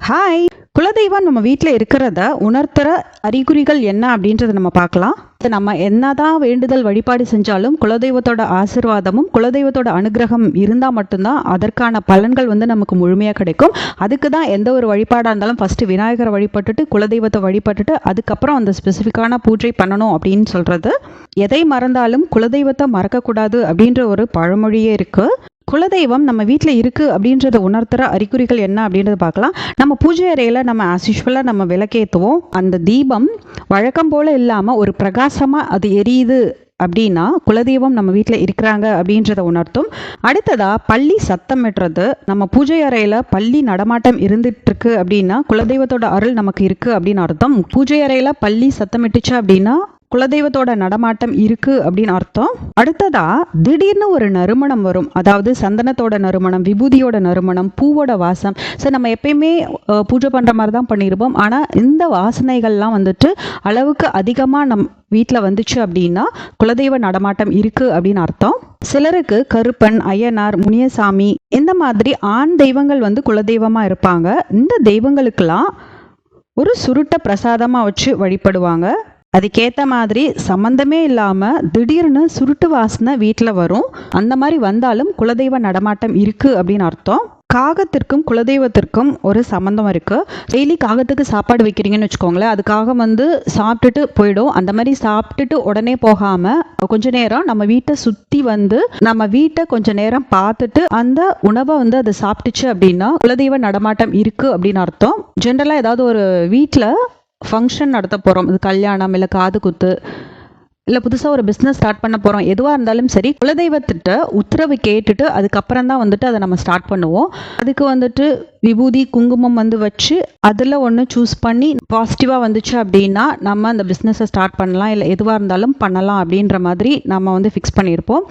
Hi குலதெய்வம் நம்ம வீட்டில் இருக்கிறத உணர்த்துற அறிகுறிகள் என்ன அப்படின்றத நம்ம பார்க்கலாம். நம்ம என்னதான் வேண்டுதல் வழிபாடு செஞ்சாலும் குலதெய்வத்தோட ஆசிர்வாதமும் குலதெய்வத்தோட அனுகிரகம் இருந்தால் மட்டும்தான் அதற்கான பலன்கள் வந்து நமக்கு முழுமையாக கிடைக்கும். அதுக்கு தான் எந்த ஒரு வழிபாடாக இருந்தாலும் ஃபஸ்ட்டு விநாயகரை வழிபட்டுட்டு குலதெய்வத்தை வழிபட்டுட்டு அதுக்கப்புறம் அந்த ஸ்பெசிஃபிக்கான பூஜை பண்ணணும் அப்படின்னு சொல்கிறது எதை மறந்தாலும் குலதெய்வத்தை மறக்கக்கூடாது அப்படின்ற ஒரு பழமொழியே இருக்குது குலதெய்வம் நம்ம வீட்டில் இருக்குது அப்படின்றத உணர்த்துற அறிகுறிகள் என்ன அப்படின்றத பார்க்கலாம். நம்ம பூஜை அறையில் நம்ம ஆஸ் யூஷுவலாக நம்ம விளக்கேற்றுவோம் அந்த தீபம் வழக்கம் போல் இல்லாமல் ஒரு பிரகாசமாக அது எரியுது அப்படின்னா குலதெய்வம் நம்ம வீட்டில் இருக்கிறாங்க அப்படின்றத உணர்த்தும். அடுத்ததாக பள்ளி சத்தமிடுறது நம்ம பூஜை அறையில் பள்ளி நடமாட்டம் இருந்துட்டுருக்கு அப்படின்னா குலதெய்வத்தோட அருள் நமக்கு இருக்குது அப்படின்னு அர்த்தம். பூஜை அறையில் பள்ளி சத்தமிட்டுச்சு அப்படின்னா குலதெய்வத்தோட நடமாட்டம் இருக்கு அப்படின்னு அர்த்தம். அடுத்ததா திடீர்னு ஒரு நறுமணம் வரும். அதாவது சந்தனத்தோட நறுமணம் விபூதியோட நறுமணம் பூவோட வாசம். ஸோ நம்ம எப்பயுமே பூஜை பண்ணுற மாதிரி தான் பண்ணியிருப்போம் ஆனால் இந்த வாசனைகள்லாம் வந்துட்டு அளவுக்கு அதிகமாக நம் வீட்டில் வந்துச்சு அப்படின்னா குலதெய்வ நடமாட்டம் இருக்கு அப்படின்னு அர்த்தம். சிலருக்கு கருப்பன் ஐயனார் முனியசாமி இந்த மாதிரி ஆண் தெய்வங்கள் வந்து குலதெய்வமாக இருப்பாங்க. இந்த தெய்வங்களுக்கெல்லாம் ஒரு சுருட்ட பிரசாதமாக வச்சு வழிபடுவாங்க. அதுக்கேற்ற மாதிரி சம்மந்தமே இல்லாமல் திடீர்னு சுருட்டு வாசனை வீட்டில் வரும். அந்த மாதிரி வந்தாலும் குலதெய்வ நடமாட்டம் இருக்குது அப்படின்னு அர்த்தம். காகத்திற்கும் குலதெய்வத்திற்கும் ஒரு சம்மந்தம் இருக்குது டெய்லி காகத்துக்கு சாப்பாடு வைக்கிறீங்கன்னு வச்சுக்கோங்களேன். அதுக்காக வந்து சாப்பிட்டுட்டு போயிடும். அந்த மாதிரி சாப்பிட்டுட்டு உடனே போகாமல் கொஞ்ச நேரம் நம்ம வீட்டை சுற்றி வந்து நம்ம வீட்டை கொஞ்ச நேரம் பார்த்துட்டு அந்த உணவை வந்து அது சாப்பிட்டுச்சு அப்படின்னா குலதெய்வ நடமாட்டம் இருக்குது அப்படின்னு அர்த்தம். ஜென்ரலாக ஏதாவது ஒரு வீட்டில் ஃபங்க்ஷன் நடத்த போகிறோம் இது கல்யாணம் இல்லை காது குத்து இல்லை புதுசாக ஒரு பிஸ்னஸ் ஸ்டார்ட் பண்ண போகிறோம் எதுவாக இருந்தாலும் சரி குலதெய்வத்திட்ட உத்தரவு கேட்டுட்டு அதுக்கப்புறம் தான் வந்துட்டு அதை நம்ம ஸ்டார்ட் பண்ணுவோம். அதுக்கு வந்துட்டு விபூதி குங்குமம் வந்து வச்சு அதில் ஒன்று சூஸ் பண்ணி பாசிட்டிவாக வந்துச்சு அப்படின்னா நம்ம அந்த பிஸ்னஸை ஸ்டார்ட் பண்ணலாம். இல்லை எதுவாக இருந்தாலும் பண்ணலாம் அப்படின்ற மாதிரி நம்ம வந்து ஃபிக்ஸ் பண்ணியிருப்போம்.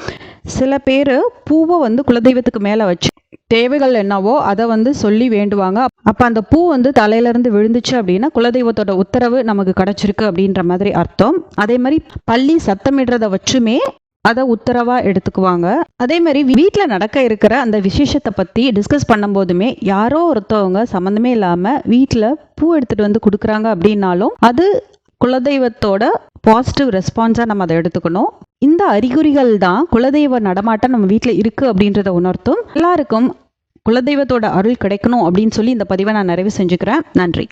சில பேர் பூவை வந்து குலதெய்வத்துக்கு மேலே வச்சு தேவைகள் என்னவோ அதை வந்து சொல்லி வேண்டுவாங்க. அப்போ அந்த பூ வந்து தலையிலேருந்து விழுந்துச்சு அப்படின்னா குலதெய்வத்தோட உத்தரவு நமக்கு கிடச்சிருக்கு அப்படின்ற மாதிரி அர்த்தம். அதே மாதிரி பள்ளி சத்தமிடுறத வச்சுமே அதை உத்தரவா எடுத்துக்குவாங்க. அதே மாதிரி வீட்டில் நடக்க இருக்கிற அந்த விசேஷத்தை பற்றி டிஸ்கஸ் பண்ணும்போதுமே யாரோ ஒருத்தவங்க சம்மந்தமே இல்லாமல் வீட்டில் பூ எடுத்துகிட்டு வந்து கொடுக்குறாங்க அப்படின்னாலும் அது குலதெய்வத்தோட பாசிட்டிவ் ரெஸ்பான்ஸாக நம்ம அதை எடுத்துக்கணும். இந்த அறிகுறிகள் தான் குலதெய்வ நடமாட்டம் நம்ம வீட்டில் இருக்குது அப்படின்றத உணர்த்தும். எல்லாருக்கும் குலதெய்வத்தோட அருள் கிடைக்கணும் அப்படின்னு சொல்லி இந்த பதிவை நான் நிறைவு செஞ்சுக்கிறேன். நன்றி.